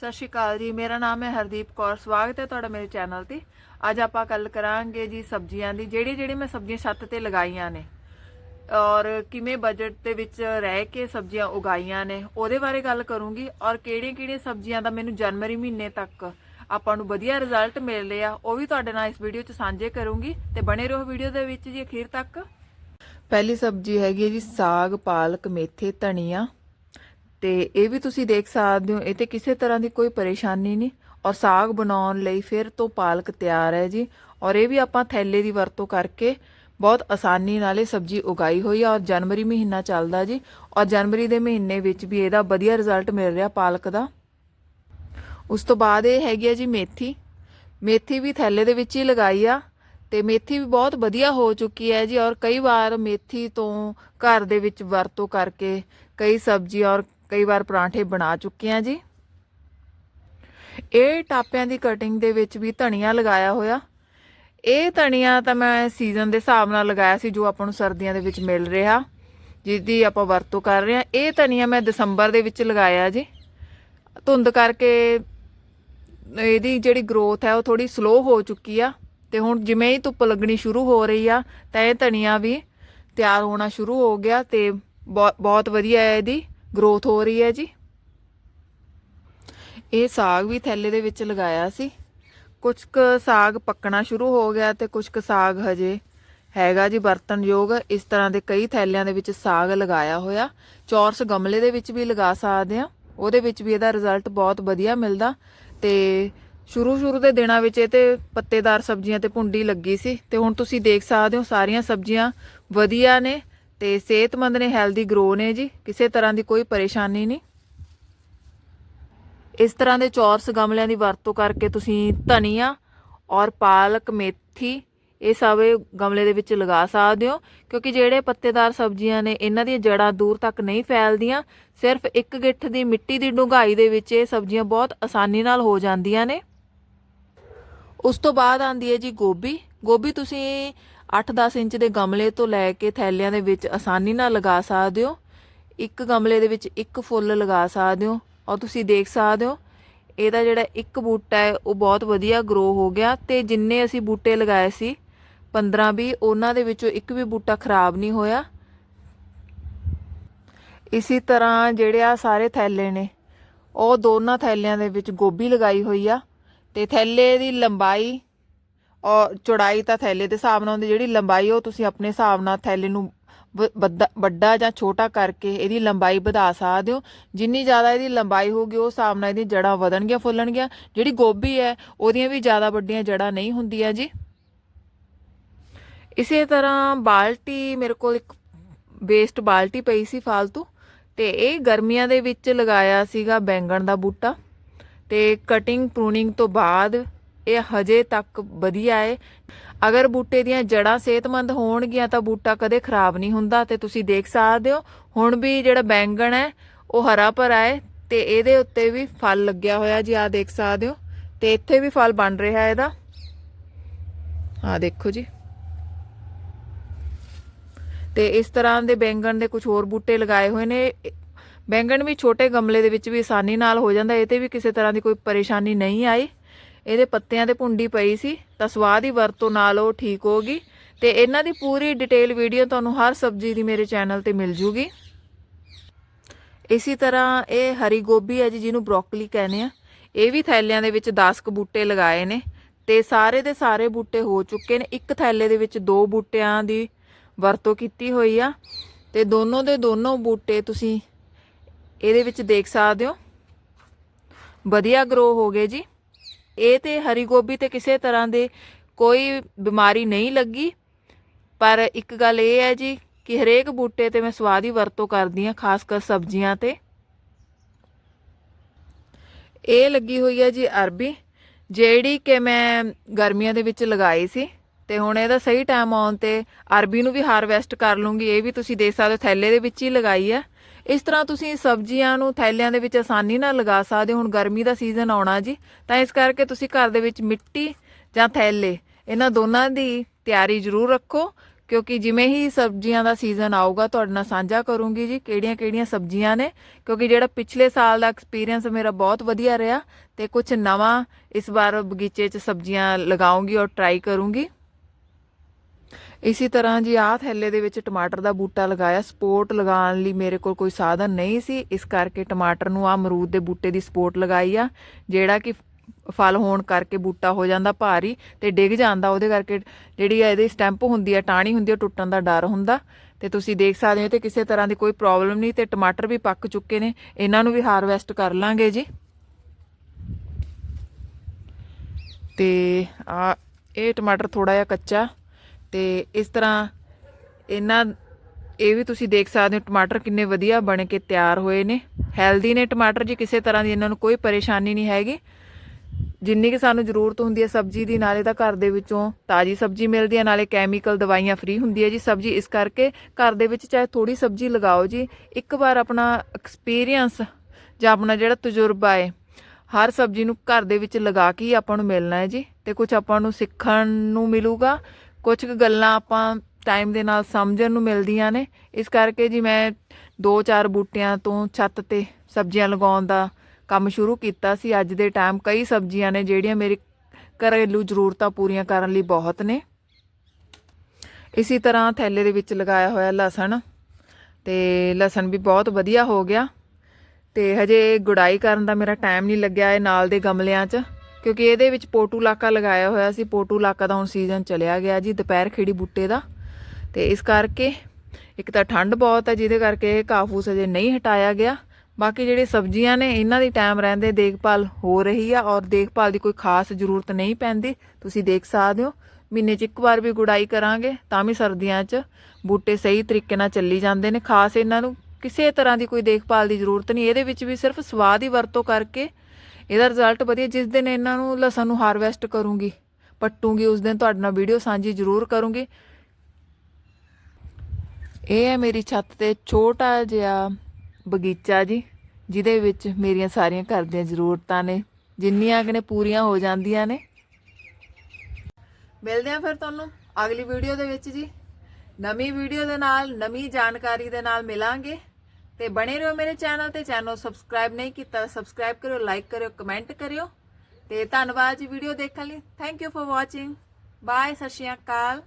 ਸਤਿ ਸ਼੍ਰੀ ਅਕਾਲ ਜੀ। ਮੇਰਾ ਨਾਮ ਹੈ ਹਰਦੀਪ ਕੌਰ। ਸਵਾਗਤ ਹੈ ਤੁਹਾਡਾ ਮੇਰੇ ਚੈਨਲ ਤੇ। ਅੱਜ ਆਪਾਂ ਗੱਲ ਕਰਾਂਗੇ ਜੀ ਸਬਜ਼ੀਆਂ ਦੀ। ਜਿਹੜੀ ਜਿਹੜੀ ਮੈਂ ਸਬਜ਼ੀਆਂ ਛੱਤ ਤੇ ਲਗਾਈਆਂ ਨੇ ਔਰ ਕਿਵੇਂ ਬਜਟ ਦੇ ਵਿੱਚ ਰਹਿ ਕੇ ਸਬਜ਼ੀਆਂ ਉਗਾਈਆਂ ਨੇ, ਉਹਦੇ ਬਾਰੇ ਗੱਲ ਕਰੂੰਗੀ ਔਰ ਕਿਹੜੀਆਂ ਕਿਹੜੀਆਂ ਸਬਜ਼ੀਆਂ ਦਾ ਮੈਨੂੰ ਜਨਵਰੀ ਮਹੀਨੇ ਤੱਕ ਆਪਾਂ ਨੂੰ ਵਧੀਆ ਰਿਜ਼ਲਟ ਮਿਲ ਰਿਹਾ ਉਹ ਵੀ ਤੁਹਾਡੇ ਨਾਲ ਇਸ ਵੀਡੀਓ 'ਚ ਸਾਂਝੇ ਕਰੂੰਗੀ ਤੇ ਬਣੇ ਰਹੋ ਵੀਡੀਓ ਦੇ ਵਿੱਚ ਜੀ ਅਖੀਰ ਤੱਕ। ਪਹਿਲੀ ਸਬਜ਼ੀ ਹੈਗੀ ਹੈ ਜੀ ਸਾਗ, ਪਾਲਕ, ਮੇਥੇ, ਧਨੀਆ। ਤੇ ਇਹ ਵੀ ਤੁਸੀਂ ਦੇਖ ਸਕਦੇ ਹੋ, ਇਹ ਤੇ ਕਿਸੇ ਤਰ੍ਹਾਂ ਦੀ ਕੋਈ ਪਰੇਸ਼ਾਨੀ ਨਹੀਂ। ਔਰ ਸਾਗ ਬਣਾਉਣ ਲਈ ਫਿਰ ਤੋਂ ਪਾਲਕ ਤਿਆਰ ਹੈ ਜੀ। ਔਰ ਇਹ ਵੀ ਆਪਾਂ ਥੈਲੇ ਦੀ ਵਰਤੋਂ ਕਰਕੇ ਬਹੁਤ ਆਸਾਨੀ ਨਾਲ ਇਹ ਸਬਜ਼ੀ ਉਗਾਈ ਹੋਈ ਆ ਔਰ ਜਨਵਰੀ ਮਹੀਨਾ ਚੱਲਦਾ ਜੀ। ਔਰ ਜਨਵਰੀ ਦੇ ਮਹੀਨੇ ਵਿੱਚ ਵੀ ਇਹਦਾ ਵਧੀਆ ਰਿਜ਼ਲਟ ਮਿਲ ਰਿਹਾ ਪਾਲਕ ਦਾ। ਉਸ ਤੋਂ ਬਾਅਦ ਇਹ ਹੈਗੀ ਹੈ ਜੀ ਮੇਥੀ। ਮੇਥੀ ਵੀ ਥੈਲੇ ਦੇ ਵਿੱਚ ਹੀ ਲਗਾਈ ਆ ਤੇ ਮੇਥੀ ਵੀ ਬਹੁਤ ਵਧੀਆ ਹੋ ਚੁੱਕੀ ਹੈ ਜੀ। ਔਰ ਕਈ ਵਾਰ ਮੇਥੀ ਤੋਂ ਘਰ ਦੇ ਵਿੱਚ ਵਰਤੋਂ ਕਰਕੇ ਕਈ ਸਬਜ਼ੀ ਔਰ ਕਈ ਵਾਰ ਪਰਾਂਠੇ ਬਣਾ ਚੁੱਕੇ ਆ ਜੀ। ਇਹ ਟਾਪਿਆਂ ਦੀ ਕਟਿੰਗ ਦੇ ਵਿੱਚ ਵੀ ਧਨੀਆ ਲਗਾਇਆ ਹੋਇਆ। ਇਹ ਧਨੀਆ ਤਾਂ ਮੈਂ ਸੀਜ਼ਨ ਦੇ ਹਿਸਾਬ ਨਾਲ ਲਗਾਇਆ ਸੀ ਜੋ ਆਪਾਂ ਨੂੰ ਸਰਦੀਆਂ ਦੇ ਵਿੱਚ ਮਿਲ ਰਿਹਾ, ਜਿਹਦੀ ਆਪਾਂ ਵਰਤੋਂ ਕਰ ਰਹੇ ਹਾਂ। ਇਹ ਧਨੀਆ ਮੈਂ ਦਸੰਬਰ ਦੇ ਵਿੱਚ ਲਗਾਇਆ ਜੀ। ਧੁੰਦ ਕਰਕੇ ਇਹਦੀ ਜਿਹੜੀ ਗਰੋਥ ਹੈ ਉਹ ਥੋੜੀ ਸਲੋ ਹੋ ਚੁੱਕੀ ਆ ਤੇ ਹੁਣ ਜਿਵੇਂ ਹੀ ਧੁੱਪ ਲੱਗਣੀ ਸ਼ੁਰੂ ਹੋ ਰਹੀ ਆ, ਤਾਂ ਇਹ ਧਨੀਆ ਵੀ ਤਿਆਰ ਹੋਣਾ ਸ਼ੁਰੂ ਹੋ ਗਿਆ ਤੇ ਬਹੁ- ਬਹੁਤ ਵਧੀਆ ਹੈ ਇਹਦੀ। ਗਰੋਥ ਹੋ ਰਹੀ ਹੈ ਜੀ। ਇਹ ਸਾਗ ਵੀ ਥੈਲੇ ਦੇ ਵਿੱਚ ਲਗਾਇਆ ਸੀ। ਕੁਝ ਕੁ ਸਾਗ ਪੱਕਣਾ ਸ਼ੁਰੂ ਹੋ ਗਿਆ ਤੇ ਕੁਝ ਕੁ ਸਾਗ ਹਜੇ ਹੈਗਾ ਜੀ ਵਰਤਨਯੋਗ ਇਸ ਤਰ੍ਹਾਂ ਦੇ ਕਈ ਥੈਲਿਆਂ ਦੇ ਵਿੱਚ ਸਾਗ ਲਗਾਇਆ ਹੋਇਆ। ਚੌਰਸ ਗਮਲੇ ਦੇ ਵਿੱਚ ਵੀ ਲਗਾ ਸਕਦੇ ਆ ਉਹਦੇ ਵਿੱਚ ਵੀ ਇਹਦਾ ਰਿਜ਼ਲਟ ਬਹੁਤ ਵਧੀਆ ਮਿਲਦਾ। ਤੇ ਸ਼ੁਰੂ ਸ਼ੁਰੂ ਦੇ ਦਿਨਾਂ ਵਿੱਚ ਇਹ ਤੇ ਪੱਤੇਦਾਰ ਸਬਜ਼ੀਆਂ ਤੇ ਭੁੰਡੀ ਲੱਗੀ ਸੀ। ਤੇ ਹੁਣ ਤੁਸੀਂ ਦੇਖ ਸਕਦੇ ਹੋ ਸਾਰੀਆਂ ਸਬਜ਼ੀਆਂ ਵਧੀਆ ਨੇ। ਤੇ ਸਿਹਤਮੰਦ ਨੇ ਹੈਲਦੀ ਗਰੋ ਨੇ ਜੀ, ਕਿਸੇ ਤਰ੍ਹਾਂ ਦੀ ਕੋਈ ਪਰੇਸ਼ਾਨੀ ਨਹੀਂ। ਇਸ ਤਰ੍ਹਾਂ ਦੇ ਚੌਰਸ ਗਮਲਿਆਂ ਦੀ ਵਰਤੋਂ ਕਰਕੇ ਤੁਸੀਂ ਧਨੀਆ ਔਰ ਪਾਲਕ, ਮੇਥੀ, ਇਹ ਸਭ ਇਹ ਗਮਲੇ ਦੇ ਵਿੱਚ ਲਗਾ ਸਕਦੇ ਹੋ, ਕਿਉਂਕਿ ਜਿਹੜੇ ਪੱਤੇਦਾਰ ਸਬਜ਼ੀਆਂ ਨੇ, ਇਹਨਾਂ ਦੀਆਂ ਜੜਾਂ ਦੂਰ ਤੱਕ ਨਹੀਂ ਫੈਲਦੀਆਂ, ਸਿਰਫ ਇੱਕ ਗਿੱਠ ਦੀ ਮਿੱਟੀ ਦੀ ਡੂੰਘਾਈ ਦੇ ਵਿੱਚ ਇਹ ਸਬਜ਼ੀਆਂ ਬਹੁਤ ਆਸਾਨੀ ਨਾਲ ਹੋ ਜਾਂਦੀਆਂ ਨੇ। ਉਸ ਤੋਂ ਬਾਅਦ ਆਂਦੀ ਹੈ ਜੀ ਗੋਭੀ। ਗੋਭੀ ਤੁਸੀਂ 8-10 ਇੰਚ ਦੇ ਗਮਲੇ ਤੋਂ ਲੈ ਕੇ ਥੈਲਿਆਂ ਦੇ ਵਿੱਚ ਆਸਾਨੀ ਨਾਲ ਲਗਾ ਸਕਦੇ ਹੋ। ਇੱਕ ਗਮਲੇ ਦੇ ਵਿੱਚ ਇੱਕ ਫੁੱਲ ਲਗਾ ਸਕਦੇ ਹੋ। ਔਰ ਤੁਸੀਂ ਦੇਖ ਸਕਦੇ ਹੋ, ਇਹਦਾ ਜਿਹੜਾ ਇੱਕ ਬੂਟਾ ਹੈ, ਉਹ ਬਹੁਤ ਵਧੀਆ ਗਰੋ ਹੋ ਗਿਆ ਤੇ ਜਿੰਨੇ ਅਸੀਂ ਬੂਟੇ ਲਗਾਏ ਸੀ 15-20 ਉਹਨਾਂ ਦੇ ਵਿੱਚੋਂ ਇੱਕ ਵੀ ਬੂਟਾ ਖਰਾਬ ਨਹੀਂ ਹੋਇਆ। ਇਸੇ ਤਰ੍ਹਾਂ ਜਿਹੜੇ ਆ ਸਾਰੇ ਥੈਲੇ ਨੇ, ਉਹ ਦੋਨਾਂ ਥੈਲਿਆਂ ਦੇ ਵਿੱਚ ਗੋਭੀ ਲਗਾਈ ਹੋਈ ਆ ਤੇ ਥੈਲੇ ਦੀ ਲੰਬਾਈ ਔਰ ਚੌੜਾਈ ਤਾਂ ਥੈਲੇ ਦੇ ਹਿਸਾਬ ਨਾਲ ਹੁੰਦੀ, ਜਿਹੜੀ ਲੰਬਾਈ ਉਹ ਤੁਸੀਂ ਆਪਣੇ ਹਿਸਾਬ ਨਾਲ ਥੈਲੇ ਨੂੰ ਵ- ਵੱਡਾ- ਵੱਡਾ ਜਾਂ ਛੋਟਾ ਕਰਕੇ ਇਹਦੀ ਲੰਬਾਈ ਵਧਾ ਸਕਦੇ ਹੋ। ਜਿੰਨੀ ਜ਼ਿਆਦਾ ਇਹਦੀ ਲੰਬਾਈ ਹੋਊਗੀ ਉਸ ਹਿਸਾਬ ਨਾਲ ਇਹਦੀਆਂ ਜੜਾਂ ਵਧਣਗੀਆਂ, ਫੁੱਲਣਗੀਆਂ। ਜਿਹੜੀ ਗੋਭੀ ਹੈ, ਉਹਦੀਆਂ ਵੀ ਜ਼ਿਆਦਾ ਵੱਡੀਆਂ ਜੜਾਂ ਨਹੀਂ ਹੁੰਦੀਆਂ ਜੀ। ਇਸੇ ਤਰ੍ਹਾਂ ਬਾਲਟੀ, ਮੇਰੇ ਕੋਲ ਇੱਕ ਵੇਸਟ ਬਾਲਟੀ ਪਈ ਸੀ ਫालतू ਤੇ ਇਹ ਗਰਮੀਆਂ ਦੇ ਵਿੱਚ ਲਗਾਇਆ ਸੀਗਾ ਬੈਂਗਣ ਦਾ ਬੂਟਾ। ਤੇ ਕਟਿੰਗ ਪ੍ਰੂਨਿੰਗ ਤੋਂ ਬਾਅਦ ਇਹ ਹਜੇ ਤੱਕ ਵਧੀਆ ਹੈ ਅਗਰ ਬੂਟੇ ਦੀਆਂ ਜੜਾਂ ਸਿਹਤਮੰਦ ਹੋਣਗੀਆਂ ਤਾਂ ਬੂਟਾ ਕਦੇ ਖਰਾਬ ਨਹੀਂ ਹੁੰਦਾ ਤੇ ਤੁਸੀਂ ਦੇਖ ਸਕਦੇ ਹੋ, ਹੁਣ ਵੀ ਜਿਹੜਾ ਬੈਂਗਣ ਹੈ, ਉਹ ਹਰਾ ਭਰਾ ਹੈ ਤੇ ਇਹਦੇ ਉੱਤੇ ਵੀ ਫਲ ਲੱਗਿਆ ਹੋਇਆ ਜੀ ਆ ਦੇਖ ਸਕਦੇ ਹੋ। ਤੇ ਇੱਥੇ ਵੀ ਫਲ ਬਣ ਰਿਹਾ ਇਹਦਾ। ਆ ਦੇਖੋ ਜੀ। ਤੇ ਇਸ ਤਰ੍ਹਾਂ ਦੇ ਬੈਂਗਣ ਦੇ ਕੁਝ ਹੋਰ ਬੂਟੇ ਲਗਾਏ ਹੋਏ ਨੇ। ਬੈਂਗਣ ਵੀ ਛੋਟੇ ਗਮਲੇ ਦੇ ਵਿੱਚ ਵੀ ਆਸਾਨੀ ਨਾਲ ਹੋ ਜਾਂਦਾ, ਇਹ ਤੇ ਵੀ ਕਿਸੇ ਤਰ੍ਹਾਂ ਦੀ ਕੋਈ ਪਰੇਸ਼ਾਨੀ ਨਹੀਂ ਆਈ। ਇਹਦੇ ਪੱਤਿਆਂ ਤੇ ਭੁੰਡੀ ਪਈ ਸੀ, ਤਾਂ ਸਵਾਦ ਦੀ ਵਰਤੋਂ ਨਾਲ ਉਹ ਠੀਕ ਹੋਗੀ ਤੇ ਇਹਨਾਂ ਦੀ ਪੂਰੀ ਡਿਟੇਲ ਵੀਡੀਓ ਤੁਹਾਨੂੰ ਹਰ ਸਬਜ਼ੀ ਦੀ ਮੇਰੇ ਚੈਨਲ ਤੇ ਮਿਲ ਜੂਗੀ। ਇਸੇ ਤਰ੍ਹਾਂ ਇਹ ਹਰੀ ਗੋਭੀ ਹੈ ਜੀ, ਜਿਹਨੂੰ ਬ੍ਰੋਕਲੀ ਕਹਿੰਦੇ ਆ। ਇਹ ਵੀ ਥੈਲਿਆਂ ਦੇ ਵਿੱਚ 10 ਕੁ ਬੂਟੇ ਲਗਾਏ ਨੇ ਤੇ ਸਾਰੇ ਦੇ ਸਾਰੇ ਬੂਟੇ ਹੋ ਚੁੱਕੇ ਨੇ। ਇੱਕ ਥੈਲੇ ਦੇ ਵਿੱਚ ਦੋ ਬੂਟਿਆਂ ਦੀ ਵਰਤੋਂ ਕੀਤੀ ਹੋਈ ਆ ਤੇ ਦੋਨੋਂ ਦੇ ਦੋਨੋਂ ਬੂਟੇ ਤੁਸੀਂ ਇਹਦੇ ਵਿੱਚ ਦੇਖ ਸਕਦੇ ਹੋ। ਵਧੀਆ ਗਰੋ ਹੋ ਗਏ ਜੀ। ਇਹ ਤੇ ਹਰੀ ਗੋਭੀ ਤੇ ਕਿਸੇ ਤਰ੍ਹਾਂ ਦੇ ਕੋਈ ਬਿਮਾਰੀ ਨਹੀਂ ਲੱਗੀ। ਪਰ ਇੱਕ ਗੱਲ ਇਹ ਹੈ ਜੀ ਕਿ ਹਰੇਕ ਬੂਟੇ ਤੇ ਮੈਂ ਸਵਾਦ ਹੀ ਵਰਤੋਂ ਕਰਦੀ ਆ ਖਾਸ ਕਰ ਸਬਜ਼ੀਆਂ ਤੇ। ਇਹ ਲੱਗੀ ਹੋਈ ਹੈ ਜੀ ਅਰਬੀ, ਜਿਹੜੀ ਕਿ ਮੈਂ ਗਰਮੀਆਂ ਦੇ ਵਿੱਚ ਲਗਾਈ ਸੀ ਤੇ ਹੁਣ ਇਹਦਾ ਸਹੀ ਟਾਈਮ ਆਉਣ ਤੇ ਅਰਬੀ ਨੂੰ ਵੀ ਹਾਰਵੈਸਟ ਕਰ ਲੂੰਗੀ। ਇਹ ਵੀ ਤੁਸੀਂ ਦੇਖ ਸਕਦੇ ਹੋ, ਥੈਲੇ ਦੇ ਵਿੱਚ ਹੀ ਲਗਾਈ ਹੈ। ਇਸ ਤਰ੍ਹਾਂ ਤੁਸੀਂ ਸਬਜ਼ੀਆਂ ਨੂੰ ਥੈਲਿਆਂ ਦੇ ਵਿੱਚ ਆਸਾਨੀ ਨਾਲ ਲਗਾ ਸਕਦੇ ਹੋ। ਹੁਣ ਗਰਮੀ ਦਾ ਸੀਜ਼ਨ ਆਉਣਾ ਜੀ, ਤਾਂ ਇਸ ਕਰਕੇ ਤੁਸੀਂ ਘਰ ਦੇ ਵਿੱਚ ਮਿੱਟੀ ਜਾਂ ਥੈਲੇ, ਇਹਨਾਂ ਦੋਨਾਂ ਦੀ ਤਿਆਰੀ ਜ਼ਰੂਰ ਰੱਖੋ, ਕਿਉਂਕਿ ਜਿਵੇਂ ਹੀ ਸਬਜ਼ੀਆਂ ਦਾ ਸੀਜ਼ਨ ਆਊਗਾ, ਤੁਹਾਡੇ ਨਾਲ ਸਾਂਝਾ ਕਰੂੰਗੀ ਜੀ ਕਿਹੜੀਆਂ-ਕਿਹੜੀਆਂ ਸਬਜ਼ੀਆਂ ਨੇ, ਕਿਉਂਕਿ ਜਿਹੜਾ ਪਿਛਲੇ ਸਾਲ ਦਾ ਐਕਸਪੀਰੀਅੰਸ ਮੇਰਾ ਬਹੁਤ ਵਧੀਆ ਰਿਹਾ ਤੇ ਕੁਝ ਨਵਾਂ ਇਸ ਵਾਰ ਬਗੀਚੇ 'ਚ ਸਬਜ਼ੀਆਂ ਲਗਾਉਂਗੀ ਔਰ ਟਰਾਈ ਕਰੂੰਗੀ। ਇਸੇ ਤਰ੍ਹਾਂ ਜੀ ਆਹ ਥੈਲੇ ਦੇ ਵਿੱਚ ਟਮਾਟਰ ਦਾ ਬੂਟਾ ਲਗਾਇਆ ਸਪੋਰਟ ਲਗਾਉਣ ਲਈ ਮੇਰੇ ਕੋਲ ਕੋਈ ਸਾਧਨ ਨਹੀਂ ਸੀ, ਇਸ ਕਰਕੇ ਟਮਾਟਰ ਨੂੰ ਆ ਅਮਰੂਦ ਦੇ ਬੂਟੇ ਦੀ ਸਪੋਰਟ ਲਗਾਈ ਆ, ਜਿਹੜਾ ਕਿ ਫਲ ਹੋਣ ਕਰਕੇ ਬੂਟਾ ਹੋ ਜਾਂਦਾ ਭਾਰੀ ਤੇ ਡਿੱਗ ਜਾਂਦਾ, ਉਹਦੇ ਕਰਕੇ ਜਿਹੜੀ ਆ ਇਹਦੀ ਸਟੈਂਪ ਹੁੰਦੀ ਆ ਟਾਣੀ ਹੁੰਦੀ ਆ, ਉਹ ਟੁੱਟਣ ਦਾ ਡਰ ਹੁੰਦਾ ਤੇ ਤੁਸੀਂ ਦੇਖ ਸਕਦੇ ਹੋ ਤੇ ਕਿਸੇ ਤਰ੍ਹਾਂ ਦੀ ਕੋਈ ਪ੍ਰੋਬਲਮ ਨਹੀਂ ਤੇ ਟਮਾਟਰ ਵੀ ਪੱਕ ਚੁੱਕੇ ਨੇ, ਇਹਨਾਂ ਨੂੰ ਵੀ ਹਾਰਵੈਸਟ ਕਰ ਲਾਂਗੇ ਜੀ। ਤੇ ਆ ਇਹ ਟਮਾਟਰ ਥੋੜਾ ਜਿਹਾ ਕੱਚਾ ਤੇ ਇਸ ਤਰ੍ਹਾਂ ਇਹਨਾਂ, ਇਹ ਵੀ ਤੁਸੀਂ ਦੇਖ ਸਕਦੇ ਹੋ, ਟਮਾਟਰ ਕਿੰਨੇ ਵਧੀਆ ਬਣ ਕੇ ਤਿਆਰ ਹੋਏ ਨੇ। ਹੈਲਦੀ ਨੇ ਟਮਾਟਰ ਜੀ, ਕਿਸੇ ਤਰ੍ਹਾਂ ਦੀ ਇਹਨਾਂ ਨੂੰ ਕੋਈ ਪਰੇਸ਼ਾਨੀ ਨਹੀਂ ਹੈਗੀ। ਜਿੰਨੀ ਕਿ ਸਾਨੂੰ ਜ਼ਰੂਰਤ ਹੁੰਦੀ ਹੈ ਸਬਜ਼ੀ ਦੀ, ਨਾਲੇ ਤਾਂ ਘਰ ਦੇ ਵਿੱਚੋਂ ਤਾਜ਼ੀ ਸਬਜ਼ੀ ਮਿਲਦੀ ਹੈ, ਨਾਲੇ ਕੈਮੀਕਲ ਦਵਾਈਆਂ ਫ੍ਰੀ ਹੁੰਦੀ ਹੈ ਜੀ ਸਬਜ਼ੀ। ਇਸ ਕਰਕੇ ਘਰ ਦੇ ਵਿੱਚ ਚਾਹੇ ਥੋੜੀ ਸਬਜ਼ੀ ਲਗਾਓ ਜੀ, ਇੱਕ ਵਾਰ ਆਪਣਾ ਐਕਸਪੀਰੀਅੰਸ ਜਾਂ ਆਪਣਾ ਜਿਹੜਾ ਤਜਰਬਾ ਹੈ, ਹਰ ਸਬਜ਼ੀ ਨੂੰ ਘਰ ਦੇ ਵਿੱਚ ਲਗਾ ਕੇ ਹੀ ਆਪਾਂ ਨੂੰ ਮਿਲਣਾ ਹੈ ਜੀ। ਤੇ ਕੁਝ ਆਪਾਂ ਨੂੰ ਸਿੱਖਣ ਨੂੰ ਮਿਲੂਗਾ ਕੁਝ ਕੁ ਗੱਲਾਂ ਆਪਾਂ ਟਾਈਮ ਦੇ ਨਾਲ ਸਮਝਣ ਨੂੰ ਮਿਲਦੀਆਂ ਨੇ। ਇਸ ਕਰਕੇ ਜੀ ਮੈਂ ਦੋ ਚਾਰ ਬੂਟਿਆਂ ਤੋਂ ਛੱਤ ਤੇ ਸਬਜ਼ੀਆਂ ਲਗਾਉਣ ਦਾ ਕੰਮ ਸ਼ੁਰੂ ਕੀਤਾ ਸੀ। ਅੱਜ ਦੇ ਟਾਈਮ ਕਈ ਸਬਜ਼ੀਆਂ ਨੇ ਜਿਹੜੀਆਂ ਮੇਰੀ ਘਰੇਲੂ ਜ਼ਰੂਰਤਾਂ ਪੂਰੀਆਂ ਕਰਨ ਲਈ ਬਹੁਤ ਨੇ। ਇਸੇ ਤਰ੍ਹਾਂ ਥੈਲੇ ਦੇ ਵਿੱਚ ਲਗਾਇਆ ਹੋਇਆ ਲਸਣ ਤੇ ਲਸਣ ਵੀ ਬਹੁਤ ਵਧੀਆ ਹੋ ਗਿਆ ਤੇ ਹਜੇ ਗੁਡਾਈ ਕਰਨ ਦਾ ਮੇਰਾ ਟਾਈਮ ਨਹੀਂ ਲੱਗਿਆ ਇਹ ਨਾਲ ਦੇ ਗਮਲਿਆਂ 'ਚ। ਕਿਉਂਕਿ ਇਹਦੇ ਵਿੱਚ ਪੋਟੂ ਲਾਕਾ ਲਗਾਇਆ ਹੋਇਆ ਸੀ, ਪੋਟੂ ਲਾਕਾ ਦਾ ਹੁਣ ਸੀਜ਼ਨ ਚਲਿਆ ਗਿਆ ਜੀ, ਦੁਪਹਿਰ ਖੇੜੀ ਬੂਟੇ ਦਾ। ਤੇ ਇਸ ਕਰਕੇ ਇੱਕ ਤਾਂ ਠੰਡ ਬਹੁਤ ਹੈ, ਜਿਹਦੇ ਕਰਕੇ ਇਹ ਕਾਫੂਸ ਅਜੇ ਨਹੀਂ ਹਟਾਇਆ ਗਿਆ। ਬਾਕੀ ਜਿਹੜੇ ਸਬਜ਼ੀਆਂ ਨੇ, ਇਹਨਾਂ ਦੀ ਟਾਈਮ ਰਹਿੰਦੇ, ਦੇਖਭਾਲ ਹੋ ਰਹੀ ਆ ਔਰ ਦੇਖਭਾਲ ਦੀ ਕੋਈ ਖਾਸ ਜ਼ਰੂਰਤ ਨਹੀਂ ਪੈਂਦੀ। ਤੁਸੀਂ ਦੇਖ ਸਕਦੇ ਹੋ, ਮਹੀਨੇ 'ਚ ਇੱਕ ਵਾਰ ਵੀ ਗੁਡਾਈ ਕਰਾਂਗੇ, ਤਾਂ ਵੀ ਸਰਦੀਆਂ 'ਚ ਬੂਟੇ ਸਹੀ ਤਰੀਕੇ ਨਾਲ ਚੱਲੀ ਜਾਂਦੇ ਨੇ। ਖਾਸ ਇਹਨਾਂ ਨੂੰ ਕਿਸੇ ਤਰ੍ਹਾਂ ਦੀ ਕੋਈ ਦੇਖਭਾਲ ਦੀ ਜ਼ਰੂਰਤ ਨਹੀਂ, ਇਹਦੇ ਵਿੱਚ ਵੀ ਸਿਰਫ ਸਵਾਦ ਹੀ ਵਰਤੋਂ ਕਰਕੇ ਇਹਦਾ ਰਿਜ਼ਲਟ ਵਧੀਆ, ਜਿਸ ਦਿਨ ਇਹਨਾਂ ਨੂੰ ਲਸਣ ਨੂੰ ਹਾਰਵੈਸਟ ਕਰੂੰਗੀ, ਪੱਟੂਗੀ, ਉਸ ਦਿਨ ਤੁਹਾਡੇ ਨਾਲ ਵੀਡੀਓ ਸਾਂਝੀ ਜ਼ਰੂਰ ਕਰੂੰਗੀ। ਇਹ ਹੈ ਮੇਰੀ ਛੱਤ ਤੇ ਛੋਟਾ ਜਿਹਾ ਬਗੀਚਾ ਜੀ, ਜਿਹਦੇ ਵਿੱਚ ਮੇਰੀਆਂ ਸਾਰੀਆਂ ਘਰ ਦੀਆਂ ਜ਼ਰੂਰਤਾਂ ਨੇ, ਜਿੰਨੀਆਂ ਕਿ ਨੇ ਪੂਰੀਆਂ ਹੋ ਜਾਂਦੀਆਂ ਨੇ। ਮਿਲਦੇ ਆ ਫਿਰ ਤੁਹਾਨੂੰ ਅਗਲੀ ਵੀਡੀਓ ਦੇ ਵਿੱਚ ਜੀ। ਨਵੀਂ ਵੀਡੀਓ ਦੇ ਨਾਲ, ਨਵੀਂ ਜਾਣਕਾਰੀ ਦੇ ਨਾਲ ਮਿਲਾਂਗੇ। ਤੇ ਬਣੇ ਰਹੋ ਮੇਰੇ ਚੈਨਲ ਤੇ। ਚੈਨਲ ਸਬਸਕ੍ਰਾਈਬ ਨਹੀਂ ਕੀਤਾ ਸਬਸਕ੍ਰਾਈਬ ਕਰਿਓ ਲਾਈਕ ਕਰਿਓ ਕਮੈਂਟ ਕਰਿਓ। ਤੇ ਧੰਨਵਾਦ ਜੀ ਵੀਡੀਓ ਦੇਖਣ ਲਈ। Thank you for watching bye ਸਤਿ ਸ਼੍ਰੀ ਅਕਾਲ।